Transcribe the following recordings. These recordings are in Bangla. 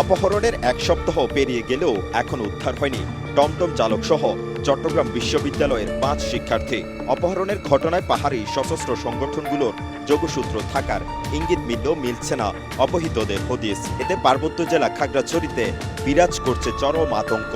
অপহরণের এক সপ্তাহ পেরিয়ে গেলেও এখন উদ্ধার হয়নি। টমটম চালক সহ চট্টগ্রাম বিশ্ববিদ্যালয়ের পাঁচ শিক্ষার্থী। অপহরণের ঘটনায় পাহাড়ি সশস্ত্র সংগঠনগুলোর যোগসূত্র থাকার ইঙ্গিত মিললেও মিলছে না অপহৃতদের হদিস। এতে পার্বত্য জেলা খাগড়াছড়িতে বিরাজ করছে চরম আতঙ্ক।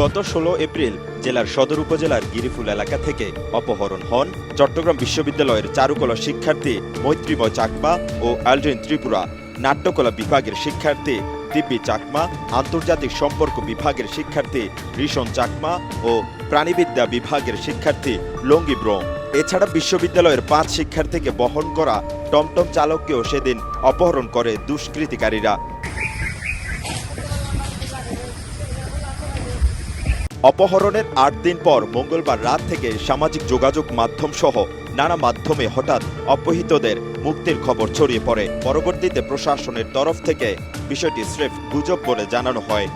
গত ষোলো এপ্রিল জেলার সদর উপজেলার গিরিফুল এলাকা থেকে অপহরণ হন চট্টগ্রাম বিশ্ববিদ্যালয়ের চারুকলা শিক্ষার্থী মৈত্রীময় চাকমা ও অ্যালড্রিন ত্রিপুরা। নাট্যকলা বিভাগের শিক্ষার্থী দিব্যি চাকমা, আন্তর্জাতিক সম্পর্ক বিভাগের শিক্ষার্থী রিশন চাকমা ও প্রাণীবিদ্যা বিভাগের শিক্ষার্থী লঙ্গি ব্রোম। এছাড়া বিশ্ববিদ্যালয়ের পাঁচ শিক্ষার্থীকে বহন করা টমটম চালককেও সেদিন অপহরণ করে দুষ্কৃতিকারীরা। অপহরণের আট দিন পর মঙ্গলবার রাত থেকে সামাজিক যোগাযোগ মাধ্যম সহ নানা মাধ্যমে হঠাৎ অপহৃতদের মুক্তির খবর ছড়িয়ে পড়ে। পরবর্তীতে প্রশাসনের তরফ থেকে বিষয়টি স্রেফ গুজব বলে জানানো হয়।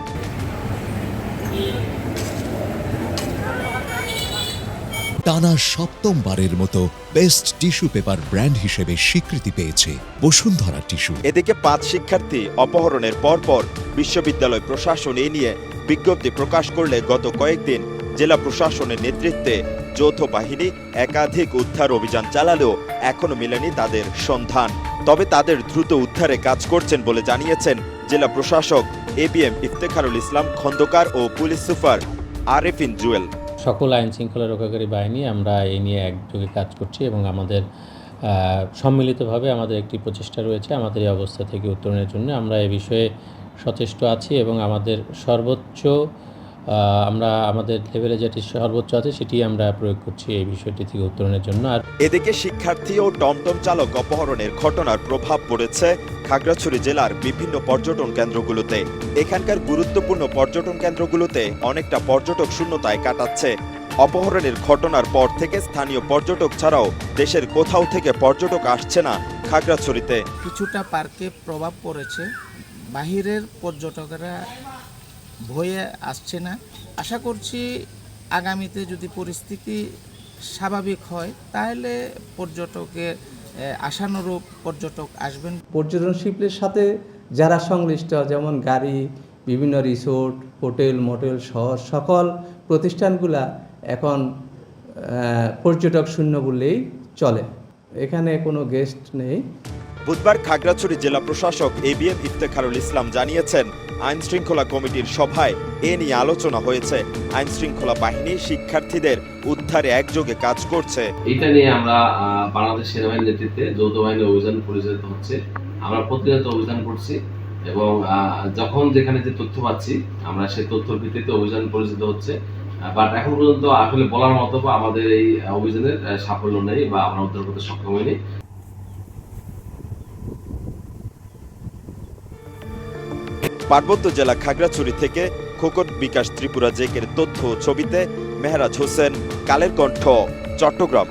টানা সপ্তমবারের মতো বেস্ট টিস্যু পেপার ব্র্যান্ড হিসেবে স্বীকৃতি পেয়েছে বসুন্ধরা টিস্যু। এদিকে পাঁচ শিক্ষার্থী অপহরণের পরপর বিশ্ববিদ্যালয় প্রশাসন এ নিয়ে বিজ্ঞপ্তি প্রকাশ করলে গত কয়েকদিন জেলা প্রশাসনের নেতৃত্বে যৌথ বাহিনী একাধিক উদ্ধার অভিযান চালালেও এখনও মেলেনি তাদের সন্ধান। তবে তাদের দ্রুত উদ্ধারে কাজ করছেন বলে জানিয়েছেন জেলা প্রশাসক A B M Iftekharul Islam Khandakar O police super Arefin Jewel. সকল আইন শৃঙ্খলা রক্ষাকারী বাহিনী, আমরা এই নিয়ে একযোগে কাজ করছি এবং আমাদের সম্মিলিতভাবে আমাদের একটি প্রচেষ্টা রয়েছে আমাদের এই অবস্থা থেকে উত্তরণের জন্য। আমরা এ বিষয়ে সচেষ্ট আছি এবং আমাদের সর্বোচ্চ আমরা আমাদের লেভেলে যেটি সর্বোচ্চ আছে সেটি আমরা প্রয়োগ করছি এই বিষয়টি থেকে উত্তরণের জন্য। আর এদিকে শিক্ষার্থী ও টমটম চালক অপহরণের ঘটনার প্রভাব পড়েছে খাগড়াছড়ি জেলার বিভিন্ন পর্যটন কেন্দ্রগুলোতে। এখানকার গুরুত্বপূর্ণ পর্যটন কেন্দ্রগুলোতে অনেকটা পর্যটক শূন্যতায় কাটাচ্ছে। অপহরণের ঘটনার পর থেকে স্থানীয় পর্যটক ছাড়াও দেশের কোথাও থেকে পর্যটক আসছে না খাগড়াছড়িতে। কিছুটা পার্কে প্রভাব পড়েছে। বাহিরের পর্যটকেরা ভয়ে আসছে না। আশা করছি আগামীতে যদি পরিস্থিতি স্বাভাবিক হয়, তাহলে পর্যটকের আশানুরূপ পর্যটক আসবেন। পর্যটন শিল্পের সাথে যারা সংশ্লিষ্ট, যেমন গাড়ি, বিভিন্ন রিসোর্ট, হোটেল, মোটেল সহ সকল প্রতিষ্ঠানগুলা এখন পর্যটক শূন্য বললেই চলে। এখানে কোনো গেস্ট নেই। বুধবার খাগড়াছড়ি জেলা প্রশাসক A B M Iftekharul Islam জানিয়েছেন, আইন শৃঙ্খলা কমিটির সভায় এ নিয়ে আলোচনা হয়েছে। আইন শৃঙ্খলা বাহিনী শিক্ষার্থীদের উদ্ধারে একযোগে কাজ করছে। এটা নিয়ে আমরা বাংলাদেশ সেনাবাহিনীর নেতৃত্বে যৌথ বাহিনী অভিযান পরিচালিত হচ্ছে। আমরা প্রতিনিয়ত অভিযান করছি এবং যখন যেখানে যে তথ্য পাচ্ছি, আমরা সেই তথ্যের ভিত্তিতে অভিযান পরিচালিত হচ্ছে। বাট এখন পর্যন্ত আসলে বলার মতো আমাদের এই অভিযানের সাফল্য নেই বা আমরা উদ্ধার করতে সক্ষম হইনি। পার্বত্য জেলা খাগড়াছড়ি থেকে খোকট বিকাশ ত্রিপুরা জেকের তথ্য ছবিতে মেহরাজ হোসেন, কালের কণ্ঠ, চট্টগ্রাম।